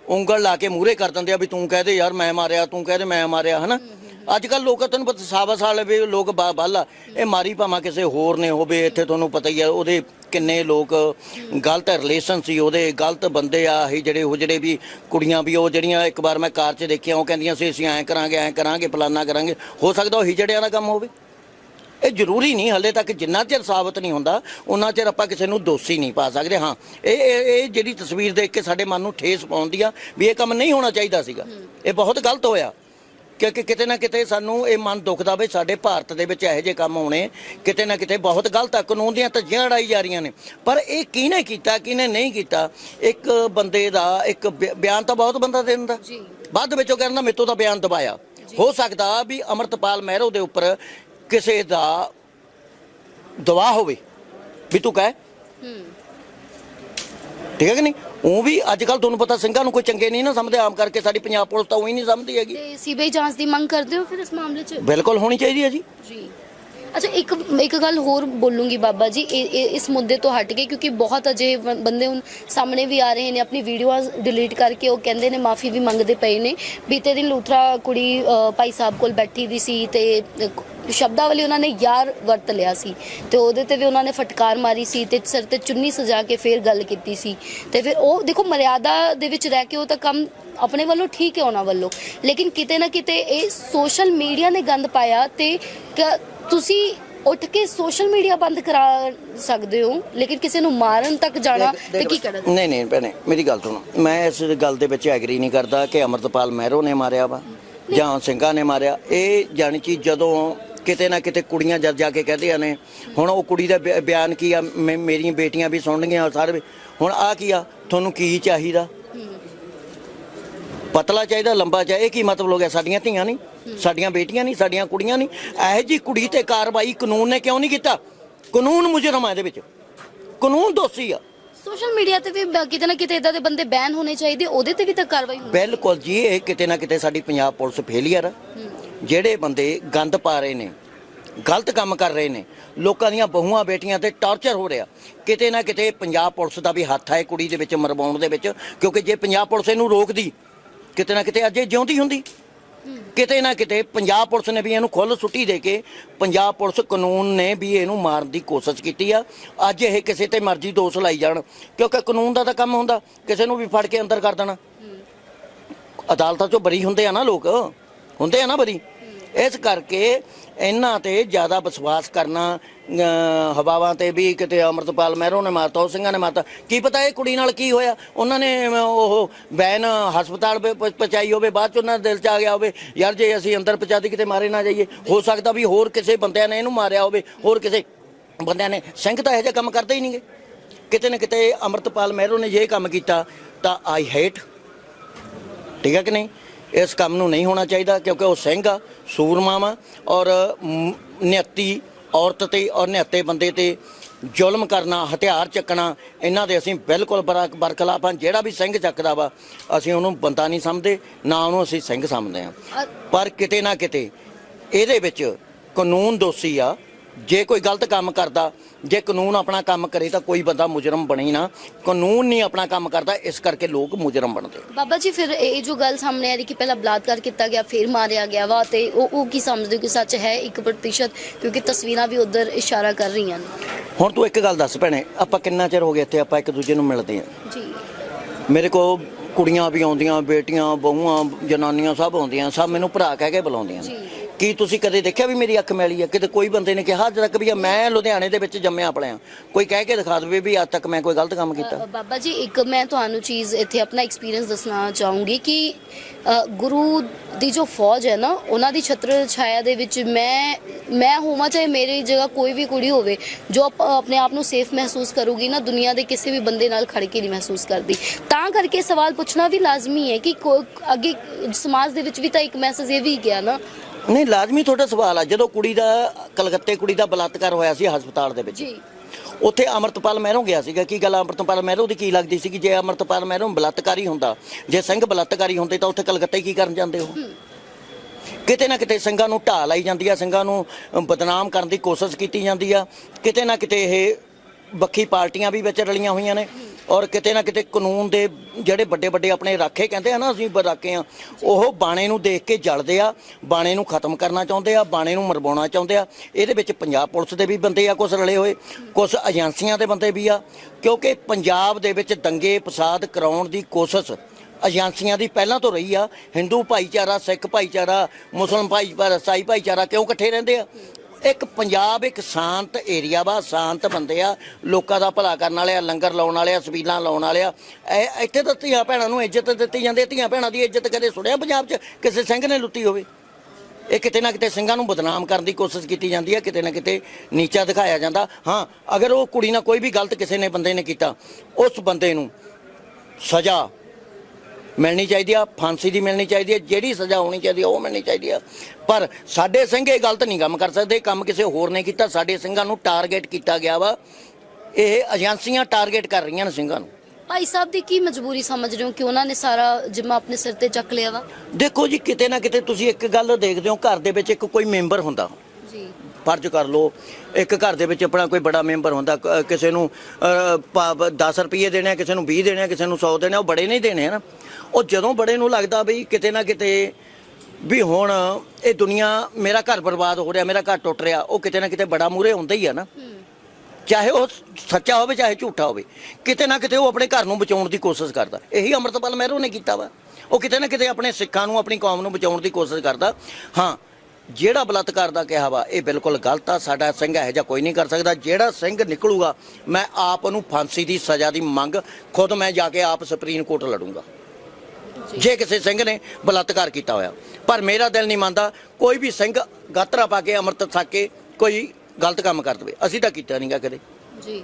ਉਂਗਲ ਲਾ ਕੇ ਮੂਹਰੇ ਕਰ ਦਿੰਦੇ ਆ ਵੀ ਤੂੰ ਕਹਦੇ ਯਾਰ ਮੈਂ ਮਾਰਿਆ ਤੂੰ ਕਹਦੇ ਮੈਂ ਮਾਰਿਆ ਹਨਾ? ਅੱਜ ਕੱਲ ਲੋਕ ਤੈਨੂੰ ਪਤਾ ਸਾਵਾ ਸਾਲ ਵੀ ਲੋਕ ਬਾਲਾ ਇਹ ਮਾਰੀ ਭਾਵੇਂ ਕਿਸੇ ਹੋਰ ਨੇ ਹੋਵੇ ਇੱਥੇ ਤੁਹਾਨੂੰ ਪਤਾ ਹੀ ਆ ਉਹਦੇ ਕਿੰਨੇ ਲੋਕ ਗਲਤ ਰਿਲੇਸ਼ਨ ਸੀ, ਉਹਦੇ ਗਲਤ ਬੰਦੇ ਆ ਹੀ ਜਿਹੜੇ, ਉਹ ਜਿਹੜੇ ਵੀ ਕੁੜੀਆਂ ਵੀ, ਉਹ ਜਿਹੜੀਆਂ ਇੱਕ ਵਾਰ ਮੈਂ ਕਾਰ 'ਚ ਦੇਖੀਆਂ, ਉਹ ਕਹਿੰਦੀਆਂ ਸੀ, ਅਸੀਂ ਐਂ ਕਰਾਂਗੇ ਐਂ ਕਰਾਂਗੇ, ਫਲਾਨਾ ਕਰਾਂਗੇ। ਹੋ ਸਕਦਾ ਉਹ ਹਿਜੜਿਆਂ ਦਾ ਕੰਮ ਹੋਵੇ। ਇਹ ਜ਼ਰੂਰੀ ਨਹੀਂ, ਹਲੇ ਤੱਕ ਜਿੰਨਾ ਚਿਰ ਸਾਬਤ ਨਹੀਂ ਹੁੰਦਾ ਉਹਨਾਂ ਚਿਰ ਆਪਾਂ ਕਿਸੇ ਨੂੰ ਦੋਸ਼ੀ ਨਹੀਂ ਪਾ ਸਕਦੇ। ਹਾਂ, ਇਹ ਇਹ ਇਹ ਜਿਹੜੀ ਤਸਵੀਰ ਦੇਖ ਕੇ ਸਾਡੇ ਮਨ ਨੂੰ ਠੇਸ ਪਾਉਂਦੀ ਆ, ਵੀ ਇਹ ਕੰਮ ਨਹੀਂ ਹੋਣਾ ਚਾਹੀਦਾ ਸੀਗਾ। ਇਹ ਬਹੁਤ ਗਲਤ ਹੋਇਆ। ਕਿਉਂਕਿ ਕਿਤੇ ਨਾ ਕਿਤੇ ਸਾਨੂੰ ਇਹ ਮਨ ਦੁਖਦਾ ਵੀ ਸਾਡੇ ਭਾਰਤ ਦੇ ਵਿੱਚ ਇਹੋ ਜਿਹੇ ਕੰਮ ਹੋਣੇ ਕਿਤੇ ਨਾ ਕਿਤੇ ਬਹੁਤ ਗਲਤ ਆ ਕਾਨੂੰਨ ਦੀਆਂ ਧੱਜੀਆਂ ਅੜਾਈ ਜਾ ਰਹੀਆਂ ਨੇ। ਪਰ ਇਹ ਕਿਹਨੇ ਕੀਤਾ ਕਿਹਨੇ ਨਹੀਂ ਕੀਤਾ? ਇੱਕ ਬੰਦੇ ਦਾ ਇੱਕ ਬਿ- ਬਿਆਨ ਤਾਂ ਬਹੁਤ ਬੰਦਾ ਦੇ ਦਿੰਦਾ। ਜੀ। ਬਾਅਦ ਵਿੱਚੋਂ ਕਹਿੰਦਾ ਮੇਤੋਂ ਤਾਂ ਬਿਆਨ ਦਬਾਇਆ। ਹੋ ਸਕਦਾ ਵੀ ਅਮਰਤਪਾਲ ਮਹਿਰੋ ਦੇ ਉੱਪਰ ਕਿਸੇ ਦਾ ਦਵਾ ਹੋਵੇ। ਵੀ ਤੂੰ ਕਹਿ। ਹੂੰ। ਠੀਕ ਹੈ ਕਿ ਨਹੀਂ? ਉਹ ਵੀ ਅੱਜ ਕੱਲ ਤੁਹਾਨੂੰ ਪਤਾ ਸਿੰਘਾਂ ਨੂੰ ਕੋਈ ਚੰਗੇ ਨਹੀਂ ਨਾ ਸਮਝਦੇ ਆਮ ਕਰਕੇ ਸਾਡੀ ਪੰਜਾਬ ਪੁਲਿਸ ਤਾਂ ਉਹੀ ਨਹੀਂ ਸਮਝਦੀ ਹੈਗੀ। ਤੇ ਸੀਬੀਆਈ ਜਾਂਚ ਦੀ ਮੰਗ ਕਰਦੇ ਹੋ ਫਿਰ ਇਸ ਮਾਮਲੇ 'ਚ? ਬਿਲਕੁਲ ਹੋਣੀ ਚਾਹੀਦੀ ਹੈ ਜੀ। ਜੀ। ਅੱਛਾ ਇੱਕ ਇੱਕ ਗੱਲ ਹੋਰ ਬੋਲੂੰਗੀ ਬਾਬਾ ਜੀ ਇਹ ਇਹ- ਇਸ ਮੁੱਦੇ ਤੋਂ ਹਟ ਕੇ ਕਿਉਂਕਿ ਬਹੁਤ ਅਜੇ ਬ- ਬੰਦੇ ਹੁਣ ਸਾਹਮਣੇ ਵੀ ਆ ਰਹੇ ਨੇ ਆਪਣੀ ਵੀਡੀਓਜ਼ ਡਿਲੀਟ ਕਰਕੇ ਉਹ ਕਹਿੰਦੇ ਨੇ ਮਾਫੀ ਵੀ ਮੰਗਦੇ ਪਏ ਨੇ। ਬੀਤੇ ਦਿਨ ਲੂਥਰਾ ਕੁੜੀ ਅ, ਭਾਈ ਸਾਹਿਬ ਕੋਲ ਬੈਠੀ ਦੀ ਸੀ ਤੇ ਅ, ਸ਼ਬਦਾਵਲੀ ਉਹਨਾਂ ਨੇ ਯਾਰ ਵਰਤ ਲਿਆ ਸੀ। ਤੇ ਉਹਦੇ ਤੇ ਵੀ ਉਹਨਾਂ ਨੇ ਫਟਕਾਰ ਮਾਰੀ ਸੀ ਤੇ ਸਿਰ ਤੇ ਚੁੰਨੀ ਸਜਾ ਕੇ ਫੇਰ ਗੱਲ ਕੀਤੀ ਸੀ। ਤੇ ਫਿਰ ਉਹ ਦੇਖੋ ਮਰਿਆਦਾ ਦੇ ਵਿੱਚ ਰਹਿ ਕੇ ਉਹ ਤਾਂ ਕੰਮ ਆਪਣੇ ਵੱਲੋਂ ਠੀਕ ਹੈ ਉਹਨਾਂ ਵੱਲੋਂ। ਲੇਕਿਨ ਕਿਤੇ ਨਾ ਕਿਤੇ ਇਹ ਸੋਸ਼ਲ ਮੀਡੀਆ ਨੇ ਗੰਦ ਪਾਇਆ ਤੇ ਕ- ਤੁਸੀਂ ਉੱਠ ਕੇ ਸੋਸ਼ਲ ਮੀਡੀਆ ਬੰਦ ਕਰਾ ਸਕਦੇ ਹੋ ਲੇਕਿਨ ਕਿਸੇ ਨੂੰ ਮਾਰਨ ਤੱਕ ਜਾਣਾ ਤੇ ਕੀ ਕਰਨਾ? ਨਹੀਂ ਨਹੀਂ ਭੈਣੇ ਮੇਰੀ ਗੱਲ ਸੁਣੋ। ਮੈਂ ਇਸ ਗੱਲ ਦੇ ਵਿੱਚ ਐਗਰੀ ਨਹੀਂ ਕਰਦਾ ਕਿ ਅਮਰਤਪਾਲ ਮਹਿਰੋ ਨੇ ਮਾਰਿਆ ਵਾ ਜਾਂ ਸਿੰਘਾਂ ਨੇ ਮਾਰਿਆ। ਇਹ ਜਾਣੀ ਕਿ ਜਦੋਂ ਕਿਤੇ ਨਾ ਕਿਤੇ ਕੁੜੀਆਂ ਜਦ ਜਾ ਕੇ ਕਹਦੀਆਂ ਨੇ ਹੁਣ ਉਹ ਕੁੜੀ ਦਾ ਬਿਆਨ ਕੀ ਆ? ਮੇਰੀਆਂ ਬੇਟੀਆਂ ਵੀ ਸੁਣਨਗੀਆਂ ਸਾਰੇ। ਹੁਣ ਆ ਕੀ ਆ? ਤੁਹਾਨੂੰ ਕੀ ਚਾਹੀਦਾ? ਪਤਲਾ ਚਾਹੀਦਾ ਲੰਬਾ ਚਾਹੀਦਾ। ਇਹ ਕੀ ਮਤਲਬ ਹੋ ਗਿਆ? ਸਾਡੀਆਂ ਧੀਆਂ ਨਹੀਂ ਸਾਡੀਆਂ ਬੇਟੀਆਂ ਨਹੀਂ ਸਾਡੀਆਂ ਕੁੜੀਆਂ ਨਹੀਂ। ਇਹੋ ਜੀ ਕੁੜੀ ਤੇ ਕਾਰਵਾਈ ਕਾਨੂੰਨ ਨੇ ਕਿਉਂ ਨਹੀਂ ਕੀਤਾ? ਕਾਨੂੰਨ ਮੁਜਰਮ ਆ ਇਹਦੇ ਵਿੱਚ। ਕਾਨੂੰਨ ਦੋਸ਼ੀ ਆ। ਸੋਸ਼ਲ ਮੀਡੀਆ ਤੇ ਵੀ ਕਿਤੇ ਨਾ ਕਿਤੇ ਇਦਾਂ ਦੇ ਬੰਦੇ ਬੈਨ ਹੋਣੇ ਚਾਹੀਦੇ ਉਹਦੇ ਤੇ ਵੀ ਤਾਂ ਕਾਰਵਾਈ ਹੋਣੀ ਬਿਲਕੁਲ ਜੀ ਇਹ ਕਿਤੇ ਨਾ ਕਿਤੇ ਸਾਡੀ ਪੰਜਾਬ ਪੁਲਿਸ ਫੇਲੀਅਰ ਆ। ਜਿਹੜੇ ਬੰਦੇ ਗੰਦ ਪਾ ਰਹੇ ਨੇ ਗਲਤ ਕੰਮ ਕਰ ਰਹੇ ਨੇ ਲੋਕਾਂ ਦੀਆਂ ਬਹੂਆਂ ਬੇਟੀਆਂ ਤੇ ਟਾਰਚਰ ਹੋ ਰਿਹਾ। ਕਿਤੇ ਨਾ ਕਿਤੇ ਪੰਜਾਬ ਪੁਲਿਸ ਦਾ ਵੀ ਹੱਥ ਹੈ ਕੁੜੀ ਦੇ ਵਿੱਚ ਮਰਵਾਉਣ ਦੇ ਵਿੱਚ ਕਿਉਂਕਿ ਜੇ ਪੰਜਾਬ ਪੁਲਿਸ ਇਹਨੂੰ ਰੋਕਦੀ ਕਿਤੇ ਨਾ ਕਿਤੇ ਅੱਜ ਇਹ ਜਿਉਂਦੀ ਹੁੰਦੀ। ਕਿਤੇ ਨਾ ਕਿਤੇ ਪੰਜਾਬ ਪੁਲਿਸ ਨੇ ਵੀ ਇਹਨੂੰ ਖੁੱਲ ਸੁੱਟੀ ਦੇ ਕੇ ਪੰਜਾਬ ਪੁਲਿਸ ਕਾਨੂੰਨ ਨੇ ਵੀ ਇਹਨੂੰ ਮਾਰਨ ਦੀ ਕੋਸ਼ਿਸ਼ ਕੀਤੀ ਆ। ਅੱਜ ਇਹ ਕਿਸੇ ਤੇ ਮਰਜ਼ੀ ਦੋਸ਼ ਲਾਈ ਜਾਣ, ਕਿਉਂਕਿ ਕਾਨੂੰਨ ਦਾ ਤਾਂ ਕੰਮ ਹੁੰਦਾ, ਕਿਸੇ ਨੂੰ ਵੀ ਫੜ ਕੇ ਅੰਦਰ ਕਰ ਦੇਣਾ। ਅਦਾਲਤਾਂ 'ਚੋਂ ਬਰੀ ਹੁੰਦੇ ਆ ਨਾ ਲੋਕ, ਹੁੰਦੇ ਆ ਨਾ ਬਰੀ। ਇਸ ਕਰਕੇ ਇਹਨਾਂ ਤੇ ਜ਼ਿਆਦਾ ਵਿਸ਼ਵਾਸ ਕਰਨਾ ਹਵਾਵਾਂ ਤੇ ਵੀ ਕਿਤੇ ਅਮਰਤਪਾਲ ਮਹਿਰੋ ਨੇ ਮਾਰਤਾ ਉਹ ਸਿੰਘਾਂ ਨੇ ਮਾਰਤਾ ਕੀ ਪਤਾ ਇਹ ਕੁੜੀ ਨਾਲ ਕੀ ਹੋਇਆ? ਉਹਨਾਂ ਨੇ ਉਹ ਬੈਨ ਹਸਪਤਾਲ ਪ- ਪਹੁੰਚਾਈ ਹੋਵੇ ਬਾਅਦ ਚ ਉਹਨਾਂ ਦੇ ਦਿਲ ਚ ਆ ਗਿਆ ਹੋਵੇ ਯਾਰ ਜੇ ਅਸੀਂ ਅੰਦਰ ਪਹੁੰਚਾ ਦੀ ਕਿਤੇ ਮਾਰੇ ਨਾ ਜਾਈਏ। ਹੋ ਸਕਦਾ ਵੀ ਹੋਰ ਕਿਸੇ ਬੰਦਿਆਂ ਨੇ ਇਹਨੂੰ ਮਾਰਿਆ ਹੋਵੇ ਹੋਰ ਕਿਸੇ ਬੰਦਿਆਂ ਨੇ। ਸਿੰਘ ਤਾਂ ਇਹੋ ਜਿਹਾ ਕੰਮ ਕਰਦੇ ਹੀ ਨਹੀਂਗੇ ਕਿਤੇ ਨਾ ਕਿਤੇ ਅਮਰਤਪਾਲ ਮਹਿਰੋ ਨੇ ਇਹ ਕੰਮ ਕੀਤਾ ਤਾਂ ਆਈ ਹੇਟ ਠੀਕ ਹੈ ਕਿ ਨਹੀਂ? ਇਸ ਕੰਮ ਨੂੰ ਨਹੀਂ ਹੋਣਾ ਚਾਹੀਦਾ ਕਿਉਂਕਿ ਉਹ ਸਿੰਘ ਆ ਸੂਰਮਾ ਵਾ ਔਰ ਮ, ਨਿਹੱਤੀ ਔਰਤ ਤੇ ਔਰ ਨਿਹੱਤੇ ਬੰਦੇ ਤੇ ਜ਼ੁਲਮ ਕਰਨਾ ਹਥਿਆਰ ਚੱਕਣਾ ਇਹਨਾਂ ਦੇ ਅਸੀਂ ਬਿਲਕੁਲ ਬਰਾ- ਬਰਖਲਾਫ ਹਾਂ। ਜਿਹੜਾ ਵੀ ਸਿੰਘ ਚੱਕਦਾ ਵਾ ਅਸੀਂ ਉਹਨੂੰ ਬੰਦਾ ਨਹੀਂ ਸਮਝਦੇ ਨਾ ਉਹਨੂੰ ਅਸੀਂ ਸਿੰਘ ਸਮਝਦੇ ਹਾਂ। ਪਰ ਕਿਤੇ ਨਾ ਕਿਤੇ ਇਹਦੇ ਵਿੱਚ ਕਾਨੂੰਨ ਦੋਸ਼ੀ ਆ ਜੇ ਕੋਈ ਗਲਤ ਕੰਮ ਕਰਦਾ ਜੇ ਕਾਨੂੰਨ ਆਪਣਾ ਕੰਮ ਕਰੇ ਤਾਂ ਕੋਈ ਬੰਦਾ ਮੁਜਰਮ ਬਣੇ ਹੀ ਨਾ। ਕਾਨੂੰਨ ਨਹੀਂ ਆਪਣਾ ਕੰਮ ਕਰਦਾ ਇਸ ਕਰਕੇ ਲੋਕ ਮੁਜਰਮ ਬਣਦੇ। ਬਾਬਾ ਜੀ ਫਿਰ ਇਹ ਜੋ ਗੱਲ ਸਾਹਮਣੇ ਆ ਰਹੀ ਕਿ ਪਹਿਲਾਂ ਬਲਾਤਕਾਰ ਕੀਤਾ ਗਿਆ ਫਿਰ ਮਾਰਿਆ ਗਿਆ ਵਾ ਤੇ ਉਹ ਉਹ ਕੀ ਸਮਝਦੇ ਹੋ ਕਿ ਸੱਚ ਹੈ 1% ਕਿਉਂਕਿ ਤਸਵੀਰਾਂ ਵੀ ਉਧਰ ਇਸ਼ਾਰਾ ਕਰ ਰਹੀਆਂ ਨੇ। ਹੁਣ ਤੂੰ ਇੱਕ ਗੱਲ ਦੱਸ ਭੈਣੇ ਆਪਾਂ ਕਿੰਨਾ ਚਿਰ ਹੋ ਗਿਆ ਇੱਥੇ ਆਪਾਂ ਇੱਕ ਦੂਜੇ ਨੂੰ ਮਿਲਦੇ ਹਾਂ? ਜੀ। ਮੇਰੇ ਕੋਲ ਕੁੜੀਆਂ ਵੀ ਆਉਂਦੀਆਂ ਬੇਟੀਆਂ ਬਹੂਆਂ ਜਨਾਨੀਆਂ ਸਭ ਆਉਂਦੀਆਂ ਸਭ ਮੈਨੂੰ ਭਰਾ ਕਹਿ ਕੇ ਬੁਲਾਉਂਦੀਆਂ ਜੀ। ਕੀ ਤੁਸੀਂ ਕਦੇ ਦੇਖਿਆ ਵੀ ਮੇਰੀ ਅੱਖ ਮੈਲੀ ਆ? ਕਿਤੇ ਕੋਈ ਬੰਦੇ ਨੇ ਕਿਹਾ ਅੱਜ ਤੱਕ ਵੀ ਆ ਮੈਂ ਲੁਧਿਆਣੇ ਦੇ ਵਿੱਚ ਜੰਮਿਆ ਪਲਿਆ। ਕੋਈ ਕਹਿ ਕੇ ਦਿਖਾ ਦੇਵੇ ਵੀ ਅੱਜ ਤੱਕ ਮੈਂ ਕੋਈ ਗਲਤ ਕੰਮ ਕੀਤਾ? ਅ, ਬਾਬਾ ਜੀ ਇੱਕ ਮੈਂ ਤੁਹਾਨੂੰ ਚੀਜ਼ ਇੱਥੇ ਆਪਣਾ ਐਕਸਪੀਰੀਅੰਸ ਦੱਸਣਾ ਚਾਹੂੰਗੀ ਕਿ ਅ, ਗੁਰੂ ਦੀ ਜੋ ਫੌਜ ਹੈ ਨਾ ਉਹਨਾਂ ਦੀ ਛਤਰ ਛਾਇਆ ਦੇ ਵਿੱਚ ਮੈਂ ਮੈਂ ਹੋਵਾਂ ਚਾਹੇ ਮੇਰੀ ਜਗ੍ਹਾ ਕੋਈ ਵੀ ਕੁੜੀ ਹੋਵੇ ਜੋ ਆਪ- ਆਪਣੇ ਆਪ ਨੂੰ ਸੇਫ ਮਹਿਸੂਸ ਕਰੂਗੀ ਨਾ ਦੁਨੀਆ ਦੇ ਕਿਸੇ ਵੀ ਬੰਦੇ ਨਾਲ ਖੜ ਕੇ ਨਹੀਂ ਮਹਿਸੂਸ ਕਰਦੀ। ਤਾਂ ਕਰਕੇ ਸਵਾਲ ਪੁੱਛਣਾ ਵੀ ਲਾਜ਼ਮੀ ਹੈ ਕਿ ਕੋ- ਅੱਗੇ ਸਮਾਜ ਦੇ ਵਿੱਚ ਵੀ ਤਾਂ ਇੱਕ ਮੈਸੇਜ ਇਹ ਵੀ ਗਿਆ ਨਾ ਨਹੀਂ ਲਾਜ਼ਮੀ ਤੁਹਾਡਾ ਸਵਾਲ ਆ। ਜਦੋਂ ਕੁੜੀ ਦਾ ਕਲਕੱਤੇ ਕੁੜੀ ਦਾ ਬਲਾਤਕਾਰ ਹੋਇਆ ਸੀ ਹਸਪਤਾਲ ਦੇ ਵਿੱਚ ਜੀ। ਉੱਥੇ ਅਮਰਤਪਾਲ ਮਹਿਰੋਂ ਗਿਆ ਸੀਗਾ। ਕੀ ਗੱਲ ਅਮਰਤਪਾਲ ਮਹਿਰੋਂ ਦੀ ਕੀ ਲੱਗਦੀ ਸੀ ਕਿ ਜੇ ਅਮਰਤਪਾਲ ਮਹਿਰੋਂ ਬਲਾਤਕਾਰੀ ਹੁੰਦਾ ਜੇ ਸਿੰਘ ਬਲਾਤਕਾਰੀ ਹੁੰਦੇ ਤਾਂ ਉੱਥੇ ਕਲਕੱਤੇ ਕੀ ਕਰਨ ਜਾਂਦੇ ਹੋ। ਕਿਤੇ ਨਾ ਕਿਤੇ ਸਿੰਘਾਂ ਨੂੰ ਢਾਹ ਲਾਈ ਜਾਂਦੀ ਆ ਸਿੰਘਾਂ ਨੂੰ ਬਦਨਾਮ ਕਰਨ ਦੀ ਕੋਸ਼ਿਸ਼ ਕੀਤੀ ਜਾਂਦੀ ਆ। ਕਿਤੇ ਨਾ ਕਿਤੇ ਇਹ ਵੱਖੀ ਪਾਰਟੀਆਂ ਵੀ ਵਿੱਚ ਰਲੀਆਂ ਹੋਈਆਂ ਨੇ। ਔਰ ਕਿਤੇ ਨਾ ਕਿਤੇ ਕਾਨੂੰਨ ਦੇ ਜਿਹੜੇ ਵੱਡੇ ਵੱਡੇ ਆਪਣੇ ਰਾਖੇ ਕਹਿੰਦੇ ਆ ਨਾ, ਅਸੀਂ ਰਾਖੇ ਆ, ਉਹ ਬਾਣੇ ਨੂੰ ਦੇਖ ਕੇ ਜਲਦੇ ਆ, ਬਾਣੇ ਨੂੰ ਖਤਮ ਕਰਨਾ ਚਾਹੁੰਦੇ ਆ, ਬਾਣੇ ਨੂੰ ਮਰਵਾਉਣਾ ਚਾਹੁੰਦੇ ਆ। ਇਹਦੇ ਵਿੱਚ ਪੰਜਾਬ ਪੁਲਿਸ ਦੇ ਵੀ ਬੰਦੇ ਆ ਕੁਝ ਰਲੇ ਹੋਏ ਕੁਝ ਏਜੰਸੀਆਂ ਦੇ ਬੰਦੇ ਵੀ ਆ। ਕਿਉਂਕਿ ਪੰਜਾਬ ਦੇ ਵਿੱਚ ਦੰਗੇ ਫਸਾਦ ਕਰਾਉਣ ਦੀ ਕੋਸ਼ਿਸ਼ ਏਜੰਸੀਆਂ ਦੀ ਪਹਿਲਾਂ ਤੋਂ ਰਹੀ ਆ। ਹਿੰਦੂ ਭਾਈਚਾਰਾ, ਸਿੱਖ ਭਾਈਚਾਰਾ, ਮੁਸਲਮਾਨ ਭਾਈਚਾਰਾ ਸਾਈ ਭਾਈਚਾਰਾ ਕਿਉਂ ਇਕੱਠੇ ਰਹਿੰਦੇ ਆ? ਇੱਕ ਪੰਜਾਬ, ਇੱਕ ਸ਼ਾਂਤ ਏਰੀਆ ਵਾ, ਸ਼ਾਂਤ ਬੰਦੇ ਆ, ਲੋਕਾਂ ਦਾ ਭਲਾ ਕਰਨ ਵਾਲੇ ਆ, ਲੰਗਰ ਲਾਉਣ ਵਾਲੇ ਆ, ਸਬੀਲਾਂ ਲਾਉਣ ਵਾਲੇ ਆ। ਇਹ- ਇੱਥੇ ਤਾਂ ਧੀਆਂ ਭੈਣਾਂ ਨੂੰ ਇੱਜ਼ਤ ਦਿੱਤੀ ਜਾਂਦੀ ਹੈ ਧੀਆਂ ਭੈਣਾਂ ਦੀ ਇੱਜ਼ਤ ਕਦੇ ਸੁਣਿਆ ਪੰਜਾਬ 'ਚ? ਕਿਸੇ ਸਿੰਘ ਨੇ ਲੁੱਟੀ ਹੋਵੇ। ਇਹ ਕਿਤੇ ਨਾ ਕਿਤੇ ਸਿੰਘਾਂ ਨੂੰ ਬਦਨਾਮ ਕਰਨ ਦੀ ਕੋਸ਼ਿਸ਼ ਕੀਤੀ ਜਾਂਦੀ ਹੈ ਕਿਤੇ ਨਾ ਕਿਤੇ ਨੀਚਾ ਦਿਖਾਇਆ ਜਾਂਦਾ। ਹਾਂ, ਅਗਰ ਉਹ ਕੁੜੀ ਨਾਲ ਕੋਈ ਵੀ ਗਲਤ ਕਿਸੇ ਨੇ, ਬੰਦੇ ਨੇ ਕੀਤਾ, ਉਸ ਬੰਦੇ ਨੂੰ ਸਜ਼ਾ ਮਿਲਣੀ ਚਾਹੀਦੀ ਆ ਫਾਂਸੀ ਦੀ ਮਿਲਣੀ ਚਾਹੀਦੀ ਹੈ ਜਿਹੜੀ ਸਜ਼ਾ ਹੋਣੀ ਚਾਹੀਦੀ ਆ ਉਹ ਮਿਲਣੀ ਚਾਹੀਦੀ ਆ। ਪਰ ਸਾਡੇ ਸਿੰਘ ਇਹ ਗਲਤ ਨਹੀਂ ਕੰਮ ਕਰ ਸਕਦੇ ਕੰਮ ਕਿਸੇ ਹੋਰ ਨੇ ਕੀਤਾ ਸਾਡੇ ਸਿੰਘਾਂ ਨੂੰ ਟਾਰਗੇਟ ਕੀਤਾ ਗਿਆ ਵਾ। ਇਹ ਏਜੰਸੀਆਂ ਟਾਰਗੇਟ ਕਰ ਰਹੀਆਂ ਨੇ ਸਿੰਘਾਂ ਨੂੰ। ਭਾਈ ਸਾਹਿਬ ਦੀ ਕੀ ਮਜਬੂਰੀ ਸਮਝ ਰਹੇ ਹੋ ਕਿ ਉਹਨਾਂ ਨੇ ਸਾਰਾ ਜਿੰਮਾ ਆਪਣੇ ਸਿਰ ਤੇ ਚੱਕ ਲਿਆ ਵਾ? ਦੇਖੋ ਜੀ ਕਿਤੇ ਨਾ ਕਿਤੇ ਤੁਸੀਂ ਇੱਕ ਗੱਲ ਦੇਖਦੇ ਹੋ ਘਰ ਦੇ ਵਿੱਚ ਇੱਕ ਕੋਈ ਮੈਂਬਰ ਹੁੰਦਾ। ਫਰਜ਼ ਕਰ ਲਓ। ਇੱਕ ਘਰ ਦੇ ਵਿੱਚ ਆਪਣਾ ਕੋਈ ਬੜਾ ਮੈਂਬਰ ਹੁੰਦਾ, ਕ- ਕਿਸੇ ਨੂੰ 10 ਰੁਪਏ ਦੇਣੇ ਆ ਕਿਸੇ ਨੂੰ 20 ਦੇਣੇ ਆ ਕਿਸੇ ਨੂੰ 100 ਦੇਣੇ ਆ ਉਹ ਬੜੇ ਨਹੀਂ ਦੇਣੇ ਨਾ ਉਹ ਜਦੋਂ ਬੜੇ ਨੂੰ ਲੱਗਦਾ ਵੀ ਕਿਤੇ ਨਾ ਕਿਤੇ ਵੀ ਹੁਣ ਇਹ ਦੁਨੀਆ ਮੇਰਾ ਘਰ ਬਰਬਾਦ ਹੋ ਰਿਹਾ, ਮੇਰਾ ਘਰ ਟੁੱਟ ਰਿਹਾ, ਉਹ ਕਿਤੇ ਨਾ ਕਿਤੇ ਬੜਾ ਮੂਰੇ ਹੁੰਦਾ ਹੀ ਆ ਨਾ। ਚਾਹੇ ਉਹ ਸੱਚਾ ਹੋਵੇ, ਚਾਹੇ ਝੂਠਾ ਹੋਵੇ, ਕਿਤੇ ਨਾ ਕਿਤੇ ਉਹ ਆਪਣੇ ਘਰ ਨੂੰ ਬਚਾਉਣ ਦੀ ਕੋਸ਼ਿਸ਼ ਕਰਦਾ। ਇਹੀ ਅੰਮ੍ਰਿਤਪਾਲ ਮਹਿਰੂ ਨੇ ਕੀਤਾ ਵਾ। ਉਹ ਕਿਤੇ ਨਾ ਕਿਤੇ ਆਪਣੇ ਸਿੱਖਾਂ ਨੂੰ, ਆਪਣੀ ਕੌਮ ਨੂੰ ਬਚਾਉਣ ਦੀ ਕੋਸ਼ਿਸ਼ ਕਰਦਾ। ਹਾਂ ਜਿਹੜਾ ਬਲਾਤਕਾਰ ਦਾ ਕਿਹਾ ਵਾ ਇਹ ਬਿਲਕੁਲ ਗਲਤ ਆ ਸਾਡਾ ਸਿੰਘ ਇਹੋ ਜਿਹਾ ਕੋਈ ਨਹੀਂ ਕਰ ਸਕਦਾ। ਜਿਹੜਾ ਸਿੰਘ ਨਿਕਲੂਗਾ ਮੈਂ ਆਪ ਉਹਨੂੰ ਫਾਂਸੀ ਦੀ ਸਜ਼ਾ ਦੀ ਮੰਗ ਖੁਦ ਮੈਂ ਜਾ ਕੇ ਆਪ ਸੁਪਰੀਮ ਕੋਰਟ ਲੜੂੰਗਾ। ਜੇ। ਕਿਸੇ ਸਿੰਘ ਨੇ ਬਲਾਤਕਾਰ ਕੀਤਾ ਹੋਇਆ ਪਰ ਮੇਰਾ ਦਿਲ ਨਹੀਂ ਮੰਨਦਾ ਕੋਈ ਵੀ ਸਿੰਘ ਗਾਤਰਾ ਪਾ ਕੇ ਅੰਮ੍ਰਿਤ ਛਕ ਕੇ ਕੋਈ ਗਲਤ ਕੰਮ ਕਰ ਦਵੇ। ਅਸੀਂ ਤਾਂ ਕੀਤਾ ਨਹੀਂਗਾ ਕਦੇ। ਜੀ।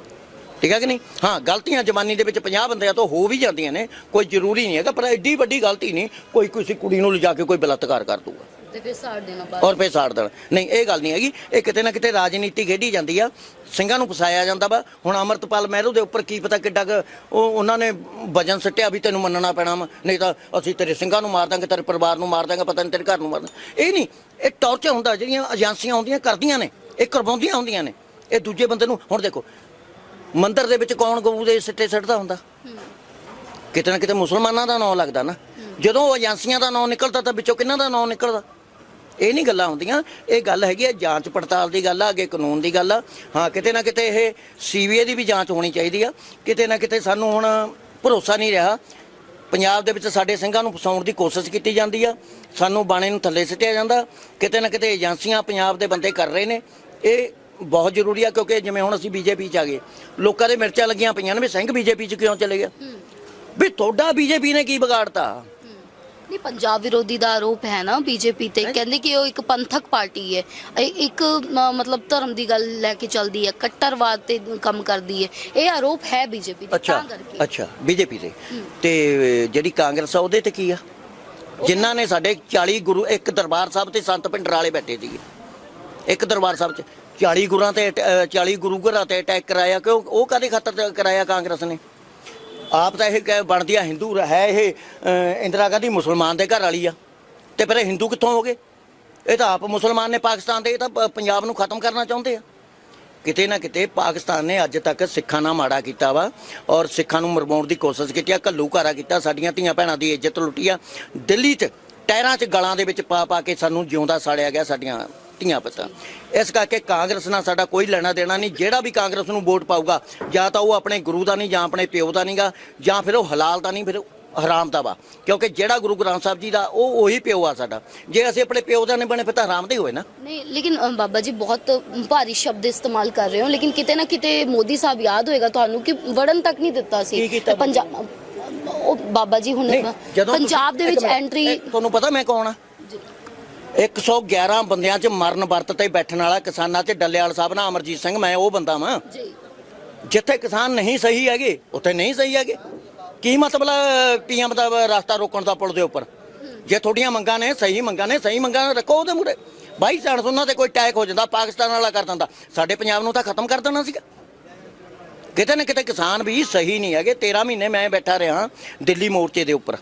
ਠੀਕ ਹੈ ਕਿ ਨਹੀਂ? ਹਾਂ ਗਲਤੀਆਂ ਜਮਾਨੀ ਦੇ ਵਿੱਚ 50 ਬੰਦਿਆਂ ਤੋਂ ਹੋ ਵੀ ਜਾਂਦੀਆਂ ਨੇ ਕੋਈ ਜ਼ਰੂਰੀ ਨਹੀਂ ਹੈਗਾ ਪਰ ਐਡੀ ਵੱਡੀ ਗਲਤੀ ਨਹੀਂ ਕੋਈ ਕਿਸੇ ਕੁੜੀ ਨੂੰ ਲਿਜਾ ਕੇ ਕੋਈ ਬਲਾਤਕਾਰ ਕਰ ਦੂਗਾ ਤੇ ਫਿਰ ਸਾੜ ਦੇਣਾ ਬਾਅਦ ਔਰ ਫੇਰ ਸਾੜ ਦੇਣਾ। ਨਹੀਂ, ਇਹ ਗੱਲ ਨਹੀਂ ਹੈਗੀ। ਇਹ ਕਿਤੇ ਨਾ ਕਿਤੇ ਰਾਜਨੀਤੀ ਖੇਡੀ ਜਾਂਦੀ ਆ। ਸਿੰਘਾਂ ਨੂੰ ਫਸਾਇਆ ਜਾਂਦਾ ਵਾ। ਹੁਣ ਅਮਰਤਪਾਲ ਮਹਿਰੂ ਦੇ ਉੱਪਰ ਕੀ ਪਤਾ ਕਿੱਡਾ ਕੁ ਉਹ ਉਹਨਾਂ ਨੇ ਵਜਨ ਸੱਟਿਆ ਵੀ ਤੈਨੂੰ ਮੰਨਣਾ ਪੈਣਾ ਵਾ। ਨਹੀਂ ਤਾਂ ਅਸੀਂ ਤੇਰੇ ਸਿੰਘਾਂ ਨੂੰ ਮਾਰ ਦਾਂਗੇ, ਤੇਰੇ ਪਰਿਵਾਰ ਨੂੰ ਮਾਰ ਦਾਂਗੇ, ਪਤਾ ਨਹੀਂ ਤੇਰੇ ਘਰ ਨੂੰ ਮਾਰ ਦਾਂਗੇ। ਇਹ ਨਹੀਂ। ਇਹ ਟੌਰਚਰ ਹੁੰਦਾ, ਜਿਹੜੀਆਂ ਏਜੰਸੀਆਂ ਹੁੰਦੀਆਂ ਕਰਦੀਆਂ ਨੇ। ਇਹ ਕਰਵਾਉਂਦੀਆਂ ਹੁੰਦੀਆਂ ਨੇ। ਇਹ ਦੂਜੇ ਬੰਦੇ ਨੂੰ, ਹੁਣ ਦੇਖੋ, ਮੰਦਿਰ ਦੇ ਵਿੱਚ ਕੌਣ ਗਊ ਦੇ ਸਿੱਟੇ ਸਿੱਟਦਾ ਹੁੰਦਾ? ਕਿਤੇ ਨਾ ਕਿਤੇ ਮੁਸਲਮਾਨਾਂ ਦਾ ਨਾਂ ਲੱਗਦਾ ਨਾ। ਜਦੋਂ ਉਹ ਏਜੰਸੀਆਂ ਦਾ ਨਾਂ ਨਿਕਲਦਾ, ਤਾਂ ਵਿੱਚੋਂ ਕਿਹਨਾਂ ਦਾ ਨਾਂ ਨਿਕਲਦਾ? ਇਹ ਨਹੀਂ ਗੱਲਾਂ ਹੁੰਦੀਆਂ। ਇਹ ਗੱਲ ਹੈਗੀ ਹੈ ਜਾਂਚ ਪੜਤਾਲ ਦੀ ਗੱਲ ਆ ਅੱਗੇ ਕਾਨੂੰਨ ਦੀ ਗੱਲ ਆ। ਹਾਂ ਕਿਤੇ ਨਾ ਕਿਤੇ ਇਹ ਸੀਬੀਆਈ ਦੀ ਵੀ ਜਾਂਚ ਹੋਣੀ ਚਾਹੀਦੀ ਆ। ਕਿਤੇ ਨਾ ਕਿਤੇ ਸਾਨੂੰ ਹੁਣ ਭਰੋਸਾ ਨਹੀਂ ਰਿਹਾ। ਪੰਜਾਬ ਦੇ ਵਿੱਚ ਸਾਡੇ ਸਿੰਘਾਂ ਨੂੰ ਫਸਾਉਣ ਦੀ ਕੋਸ਼ਿਸ਼ ਕੀਤੀ ਜਾਂਦੀ ਆ। ਸਾਨੂੰ ਬਾਣੇ ਨੂੰ ਥੱਲੇ ਸਿੱਟਿਆ ਜਾਂਦਾ। ਕਿਤੇ ਨਾ ਕਿਤੇ ਏਜੰਸੀਆਂ ਪੰਜਾਬ ਦੇ ਬੰਦੇ ਕਰ ਰਹੇ ਨੇ। ਇਹ ਬਹੁਤ ਜ਼ਰੂਰੀ ਆ ਕਿਉਂਕਿ ਜਿਵੇਂ ਹੁਣ ਅਸੀਂ ਬੀਜੇਪੀ ਚ ਆ ਗਏ। ਲੋਕਾਂ ਦੇ ਮਿਰਚਾਂ ਲੱਗੀਆਂ ਪਈਆਂ ਨੇ ਵੀ ਸਿੰਘ ਬੀਜੇਪੀ ਚ ਕਿਉਂ ਚਲੇ ਗਿਆ? ਵੀ ਤੁਹਾਡਾ ਬੀਜੇਪੀ ਨੇ ਕੀ ਵਿਗਾੜਤਾ? ਨਹੀਂ ਪੰਜਾਬ ਵਿਰੋਧੀ ਦਾ ਆਰੋਪ ਹੈ ਨਾ ਬੀਜੇਪੀ ਤੇ। ਕਹਿੰਦੇ ਕਿ ਉਹ ਇੱਕ ਪੰਥਕ ਪਾਰਟੀ ਹੈ। ਇਹ ਇੱਕ ਮਤਲਬ ਧਰਮ ਦੀ ਗੱਲ ਲੈ ਕੇ ਚੱਲਦੀ ਹੈ। ਕੱਟਰਵਾਦ ਤੇ ਕੰਮ ਕਰਦੀ ਹੈ। ਇਹ ਆਰੋਪ ਹੈ ਬੀਜੇਪੀ ਤੇ ਅੱਛਾ ਤਾਂ ਕਰਕੇ। ਅੱਛਾ ਬੀਜੇਪੀ ਦੇ ਤੇ ਜਿਹੜੀ ਕਾਂਗਰਸ ਆ ਉਹਦੇ ਤੇ ਕੀ ਆ? ਜਿਨ੍ਹਾਂ ਨੇ ਸਾਡੇ 40 ਗੁਰੂ ਇੱਕ ਦਰਬਾਰ ਸਾਹਿਬ ਤੇ ਸੰਤ ਪਿੰਡਰਾਲੇ ਬੈਠੇ ਸੀਗੇ। ਇੱਕ ਦਰਬਾਰ ਸਾਹਿਬ 'ਚ 40 ਗੁਰਾਂ ਤੇ ਅਟ- ਅ, 40 ਗੁਰੂ ਘਰਾਂ ਤੇ ਅਟੈਕ ਕਰਾਇਆ ਕਿ ਉਹ ਉਹ ਕਾਦੇ ਖਾਤਰ ਤੇ ਕਰਾਇਆ ਕਾਂਗਰਸ ਨੇ? ਆਪ ਤਾਂ ਇਹ ਕਹਿ ਬਣਦੀ ਆ ਹਿੰਦੂ ਹੈ ਇਹ ਅ, ਇੰਦਰਾ ਗਾਂਧੀ ਮੁਸਲਮਾਨ ਦੇ ਘਰ ਵਾਲੀ ਆ। ਤੇ ਫਿਰ ਇਹ ਹਿੰਦੂ ਕਿੱਥੋਂ ਹੋ ਗਏ ਇਹ ਤਾਂ ਆਪ ਮੁਸਲਮਾਨ ਨੇ ਪਾਕਿਸਤਾਨ ਦੇ ਇਹ ਤਾਂ ਪ- ਪੰਜਾਬ ਨੂੰ ਖਤਮ ਕਰਨਾ ਚਾਹੁੰਦੇ ਆ। ਕਿਤੇ ਨਾ ਕਿਤੇ ਪਾਕਿਸਤਾਨ ਨੇ ਅੱਜ ਤੱਕ ਸਿੱਖਾਂ ਨਾਲ ਮਾੜਾ ਕੀਤਾ ਵਾ ਔਰ ਸਿੱਖਾਂ ਨੂੰ ਮਰਵਾਉਣ ਦੀ ਕੋਸ਼ਿਸ਼ ਕੀਤੀ ਆ ਘੱਲੂਘਾਰਾ ਕੀਤਾ ਸਾਡੀਆਂ ਧੀਆਂ ਭੈਣਾਂ ਦੀ ਇੱਜ਼ਤ ਲੁੱਟੀ ਆ। ਦਿੱਲੀ 'ਚ ਟਾਇਰਾਂ 'ਚ ਗਲਾਂ ਦੇ ਵਿੱਚ ਪਾ ਪਾ ਕੇ ਸਾਨੂੰ ਜਿਉਂਦਾ ਸਾੜਿਆ ਗਿਆ ਸਾਡੀਆਂ ਧੀਆਂ ਪੁੱਤਾਂ। ਇਸ ਕਰਕੇ ਕਾਂਗਰਸ ਨਾਲ ਸਾਡਾ ਕੋਈ ਲੈਣਾ ਦੇਣਾ ਨਹੀਂ। ਜਿਹੜਾ ਵੀ ਕਾਂਗਰਸ ਨੂੰ ਵੋਟ ਪਾਊਗਾ ਜਾਂ ਤਾਂ ਉਹ ਆਪਣੇ ਗੁਰੂ ਦਾ ਨਹੀਂ ਜਾਂ ਆਪਣੇ ਪਿਓ ਦਾ ਨਹੀਂਗਾ ਜਾਂ ਫਿਰ ਉਹ ਹਲਾਲ ਦਾ ਨਹੀਂ ਫਿਰ ਹਰਾਮ ਦਾ ਵਾ। ਕਿਉਂਕਿ ਜਿਹੜਾ ਗੁਰੂ ਗ੍ਰੰਥ ਸਾਹਿਬ ਜੀ ਦਾ ਉਹ ਉਹੀ ਪਿਓ ਆ ਸਾਡਾ। ਜੇ ਅਸੀਂ ਆਪਣੇ ਪਿਓ ਦਾ ਨਹੀਂ ਬਣੇ ਫਿਰ ਤਾਂ ਹਰਾਮ ਦੇ ਹੋਏ ਨਾ। ਨਹੀਂ ਲੇਕਿਨ ਅ, ਬਾਬਾ ਜੀ ਬਹੁਤ ਭਾਰੀ ਸ਼ਬਦ ਇਸਤੇਮਾਲ ਕਰ ਰਹੇ ਹੋ। ਲੇਕਿਨ ਕਿਤੇ ਨਾ ਕਿਤੇ ਮੋਦੀ ਸਾਹਿਬ ਯਾਦ ਹੋਏਗਾ ਤੁਹਾਨੂੰ ਕਿ ਵੜਨ ਤੱਕ ਨਹੀਂ ਦਿੱਤਾ ਸੀ। ਕੀਤਾ ਪੰਜਾਬ ਉਹ ਬਾਬਾ ਜੀ ਹੁਣ ਨਹੀਂ, ਜਦੋਂ ਪੰਜਾਬ ਦੇ ਤੁਸੀਂ- ਵਿੱਚ ਇੱਕ ਮਿੰਟ, ਐਂਟਰੀ ਇਹ ਤੁਹਾਨੂੰ ਪਤਾ ਮੈਂ ਕੌਣ ਆ? 111 ਬੰਦਿਆਂ 'ਚ ਮਰਨ ਵਰਤ ਤੇ ਬੈਠਣ ਵਾਲਾ ਕਿਸਾਨਾਂ 'ਚ ਡੱਲੇਵਾਲ ਸਾਹਿਬ ਨਾਲ ਅਮਰਜੀਤ ਸਿੰਘ ਮੈਂ ਉਹ ਬੰਦਾ ਵਾਂ। ਜੀ। ਜਿੱਥੇ ਕਿਸਾਨ ਨਹੀਂ ਸਹੀ ਹੈਗੇ ਉੱਥੇ ਨਹੀਂ ਸਹੀ ਹੈਗੇ। ਕੀ ਮਤਲਬ ਪੀਐਮ ਦਾ ਰਸਤਾ ਰੋਕਣ ਦਾ ਪੁਲ ਦੇ ਉੱਪਰ? ਜੇ ਤੁਹਾਡੀਆਂ ਮੰਗਾਂ ਨੇ ਸਹੀ ਮੰਗਾਂ ਨੇ ਸਹੀ ਮੰਗਾਂ ਰੱਖੋ ਉਹਦੇ ਮੂਰੇ ਬਾਈ ਚਾਂਸ ਉਹਨਾਂ ਤੇ ਕੋਈ ਅਟੈਕ ਹੋ ਜਾਂਦਾ ਪਾਕਿਸਤਾਨ ਵਾਲਾ ਕਰ ਦਿੰਦਾ। ਸਾਡੇ ਪੰਜਾਬ ਨੂੰ ਤਾਂ ਖਤਮ ਕਰ ਦੇਣਾ ਸੀਗਾ। ਕਿਤੇ ਨਾ ਕਿਤੇ ਕਿਸਾਨ ਵੀ ਸਹੀ ਨਹੀਂ ਹੈਗੇ। 13 ਮਹੀਨੇ ਮੈਂ ਬੈਠਾ ਰਿਹਾ ਦਿੱਲੀ ਮੋਰਚੇ ਦੇ ਉੱਪਰ।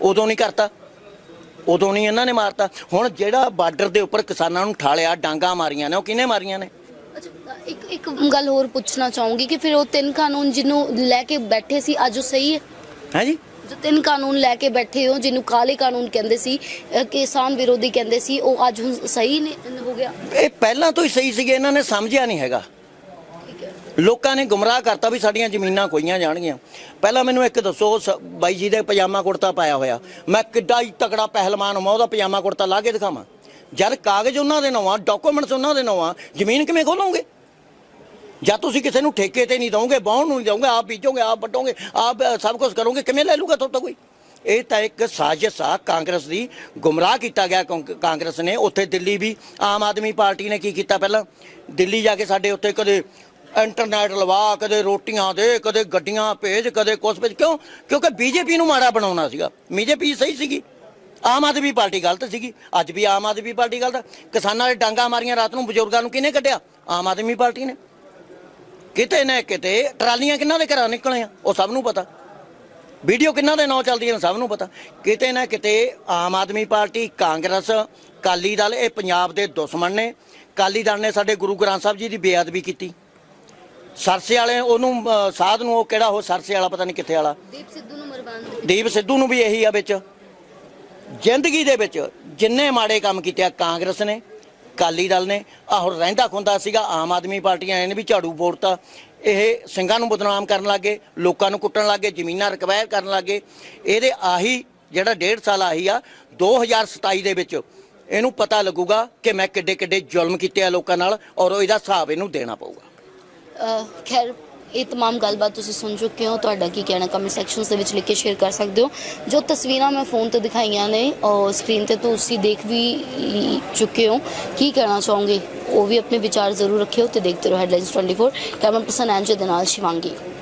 ਉਦੋਂ ਨਹੀਂ ਕਰਤਾ। ਉਦੋਂ ਨਹੀਂ ਇਹਨਾਂ ਨੇ ਮਾਰਤਾ। ਹੁਣ ਜਿਹੜਾ ਬਾਰਡਰ ਦੇ ਉੱਪਰ ਕਿਸਾਨਾਂ ਨੂੰ ਠਾਲਿਆ ਡਾਂਗਾ ਮਾਰੀਆਂ ਨੇ ਉਹ ਕਿਹਨੇ ਮਾਰੀਆਂ ਨੇ? ਅੱਛਾ ਇੱਕ ਇੱਕ ਗੱਲ ਹੋਰ ਪੁੱਛਣਾ ਚਾਹੂੰਗੀ ਕਿ ਫਿਰ ਉਹ ਤਿੰਨ ਕਾਨੂੰਨ ਜਿਹਨੂੰ ਲੈ ਕੇ ਬੈਠੇ ਸੀ ਅੱਜ ਉਹ ਸਹੀ ਹੈ? ਹੈ ਜੀ? ਤਿੰਨ ਕਾਨੂੰਨ ਲੈ ਕੇ ਬੈਠੇ ਹੋ ਜਿਹਨੂੰ ਕਾਲੇ ਕਾਨੂੰਨ ਕਹਿੰਦੇ ਸੀ ਅ, ਕਿਸਾਨ ਵਿਰੋਧੀ ਕਹਿੰਦੇ ਸੀ ਉਹ ਅੱਜ ਹੁਣ ਸਹੀ ਨੇ ਹੋ ਗਿਆ। ਇਹ ਪਹਿਲਾਂ ਤੋਂ ਹੀ ਸਹੀ ਸੀਗੇ ਇਹਨਾਂ ਨੇ ਸਮਝਿਆ ਨਹੀਂ ਹੈਗਾ। ਲੋਕਾਂ ਨੇ ਗੁੰਮਰਾਹ ਕਰਤਾ ਵੀ ਸਾਡੀਆਂ ਜ਼ਮੀਨਾਂ ਖੋਈਆਂ ਜਾਣਗੀਆਂ। ਪਹਿਲਾਂ ਮੈਨੂੰ ਇੱਕ ਦੱਸੋ ਸ- ਬਾਈ ਜੀ ਦੇ ਪਜਾਮਾ ਕੁੜਤਾ ਪਾਇਆ ਹੋਇਆ। ਮੈਂ ਕਿੱਡਾ ਹੀ ਤਕੜਾ ਪਹਿਲਵਾਨ ਹਾਂ ਉਹਦਾ ਪਜਾਮਾ ਕੁੜਤਾ ਲਾ ਕੇ ਦਿਖਾਵਾਂ। ਜਦ ਕਾਗਜ਼ ਉਹਨਾਂ ਦੇ ਨਾਂ ਆ ਡਾਕੂਮੈਂਟਸ ਉਹਨਾਂ ਦੇ ਨਾਂ ਆ ਜ਼ਮੀਨ ਕਿਵੇਂ ਖੋਲੋਗੇ? ਜਾਂ ਤੁਸੀਂ ਕਿਸੇ ਨੂੰ ਠੇਕੇ ਤੇ ਨਹੀਂ ਦੋਗੇ ਬਾਹਣ ਨੂੰ ਨਹੀਂ ਦੋਗੇ ਆਪ ਬੀਜੋਗੇ ਆਪ ਵੱਟੋਗੇ ਆਪ ਅ, ਸਭ ਕੁਝ ਕਰੋਗੇ ਕਿਵੇਂ ਲੈ ਲੂਗਾ ਤੁਹਾਡਾ ਕੋਈ? ਇਹ ਤਾਂ ਇੱਕ ਸਾਜ਼ਿਸ਼ ਆ ਕਾਂਗਰਸ ਦੀ ਗੁੰਮਰਾਹ ਕੀਤਾ ਗਿਆ ਕਾਂਗ- ਕਾਂਗਰਸ ਨੇ। ਉੱਥੇ ਦਿੱਲੀ ਵੀ ਆਮ ਆਦਮੀ ਪਾਰਟੀ ਨੇ ਕੀ ਕੀਤਾ ਪਹਿਲਾਂ? ਦਿੱਲੀ ਜਾ ਕੇ ਸਾਡੇ ਉੱਥੇ ਕਦੇ ਇੰਟਰਨੈਟ ਲਵਾ, ਕਦੇ ਰੋਟੀਆਂ ਦੇ, ਕਦੇ ਗੱਡੀਆਂ ਭੇਜ, ਕਦੇ ਕੁਛ ਭੇਜ। ਕਿਉਂ? ਕਿਉਂਕਿ ਬੀਜੇਪੀ ਨੂੰ ਮਾੜਾ ਬਣਾਉਣਾ ਸੀਗਾ। ਬੀਜੇਪੀ ਸਹੀ ਸੀਗੀ। ਆਮ ਆਦਮੀ ਪਾਰਟੀ ਗਲਤ ਸੀਗੀ। ਅੱਜ ਵੀ ਆਮ ਆਦਮੀ ਪਾਰਟੀ ਗਲਤ ਕਿਸਾਨਾਂ ਦੇ ਡਾਂਗਾ ਮਾਰੀਆਂ ਰਾਤ ਨੂੰ, ਬਜ਼ੁਰਗਾਂ ਨੂੰ ਕਿਹਨੇ ਕੱਢਿਆ? ਆਮ ਆਦਮੀ ਪਾਰਟੀ ਨੇ। ਕਿਤੇ ਨਾ ਕਿਤੇ ਟਰਾਲੀਆਂ ਕਿੰਨਾਂ ਦੇ ਘਰਾਂ ਨਿਕਲੀਆਂ? ਉਹ ਸਭ ਨੂੰ ਪਤਾ। ਵੀਡੀਓ ਕਿੰਨਾਂ ਦੇ ਨਾਂ ਚੱਲਦੀਆਂ ਸਭ ਨੂੰ ਪਤਾ। ਕਿਤੇ ਨਾ ਕਿਤੇ ਆਮ ਆਦਮੀ ਪਾਰਟੀ, ਕਾਂਗਰਸ ਕਾਲੀ ਦਲ, ਇਹ ਪੰਜਾਬ ਦੇ ਦੁਸ਼ਮਣ ਨੇ। ਕਾਲੀ ਦਲ ਨੇ ਸਾਡੇ ਗੁਰੂ ਗ੍ਰੰਥ ਸਾਹਿਬ ਜੀ ਦੀ ਬੇਅਦਬੀ ਕੀਤੀ। ਸਰਸੇ ਵਾਲੇ ਉਹਨੂੰ ਸਾਧ ਨੂੰ ਉਹ ਕਿਹੜਾ ਉਹ ਸਰਸੇ ਵਾਲਾ ਪਤਾ ਨਹੀਂ ਕਿੱਥੇ ਵਾਲਾ? ਦੀਪ ਸਿੱਧੂ ਨੂੰ ਮਰਵਾਨ ਦੀਪ ਸਿੱਧੂ ਨੂੰ ਵੀ ਇਹੀ ਆ ਵਿੱਚ। ਜ਼ਿੰਦਗੀ ਦੇ ਵਿੱਚ ਜਿੰਨੇ ਮਾੜੇ ਕੰਮ ਕੀਤੇ ਆ ਕਾਂਗਰਸ ਨੇ ਕਾਲੀ ਦਲ ਨੇ ਆਹ ਹੁਣ ਰਹਿੰਦਾ ਖੁੰਦਾ ਸੀਗਾ ਆਮ ਆਦਮੀ ਪਾਰਟੀਆਂ ਇਹਨੇ ਵੀ ਝਾੜੂ ਫੋੜਤਾ ਇਹ ਸਿੰਘਾਂ ਨੂੰ ਬਦਨਾਮ ਕਰਨ ਲੱਗੇ ਲੋਕਾਂ ਨੂੰ ਕੁੱਟਣ ਲੱਗੇ ਜ਼ਮੀਨਾਂ ਰਿਕਵਾਇਰ ਕਰਨ ਲੱਗੇ ਇਹਦੇ ਆਹੀ ਜਿਹੜਾ ਡੇਢ ਸਾਲ ਆਹੀ ਆ 2027 ਦੇ ਵਿੱਚ ਇਹਨੂੰ ਪਤਾ ਲੱਗੂਗਾ ਕਿ ਮੈਂ ਕਿੱਡੇ ਕਿੱਡੇ ਜ਼ੁਲਮ ਕੀਤੇ ਆ ਲੋਕਾਂ ਨਾਲ ਔਰ ਉਹ ਇਹਦਾ ਹਿਸਾਬ ਇਹਨੂੰ ਦੇਣਾ ਪਊਗਾ। ਖੈਰ ਇਹ तमाम ਗੱਲਬਾਤ ਤੁਸੀਂ ਸੁਣ ਚੁੱਕੇ ਹੋ ਤੁਹਾਡਾ ਕੀ ਕਹਿਣਾ ਕਮੈਂਟ ਸੈਕਸ਼ਨਸ ਦੇ ਵਿੱਚ ਲਿਖ ਕੇ ਸ਼ੇਅਰ ਕਰ ਸਕਦੇ ਹੋ ਜੋ ਤਸਵੀਰਾਂ ਮੈਂ ਫੋਨ ਤੇ ਦਿਖਾਈਆਂ ਨੇ ਔਰ ਸਕਰੀਨ ਤੇ ਤੁਸੀਂ ਦੇਖ ਵੀ ਲ- ਚੁੱਕੇ ਹੋ ਕੀ ਕਹਿਣਾ ਚਾਹੋਗੇ ਉਹ ਵੀ ਆਪਣੇ ਵਿਚਾਰ ਜ਼ਰੂਰ ਰੱਖਿਓ ਤੇ ਦੇਖਦੇ ਰਹੋ ਹੈਡਲਾਈਨਸ 24 ਕੈਮਰਾ ਪਰਸਨ ਐਂਜੇ ਦੇ ਨਾਲ ਸ਼ਿਵਾਂਗੀ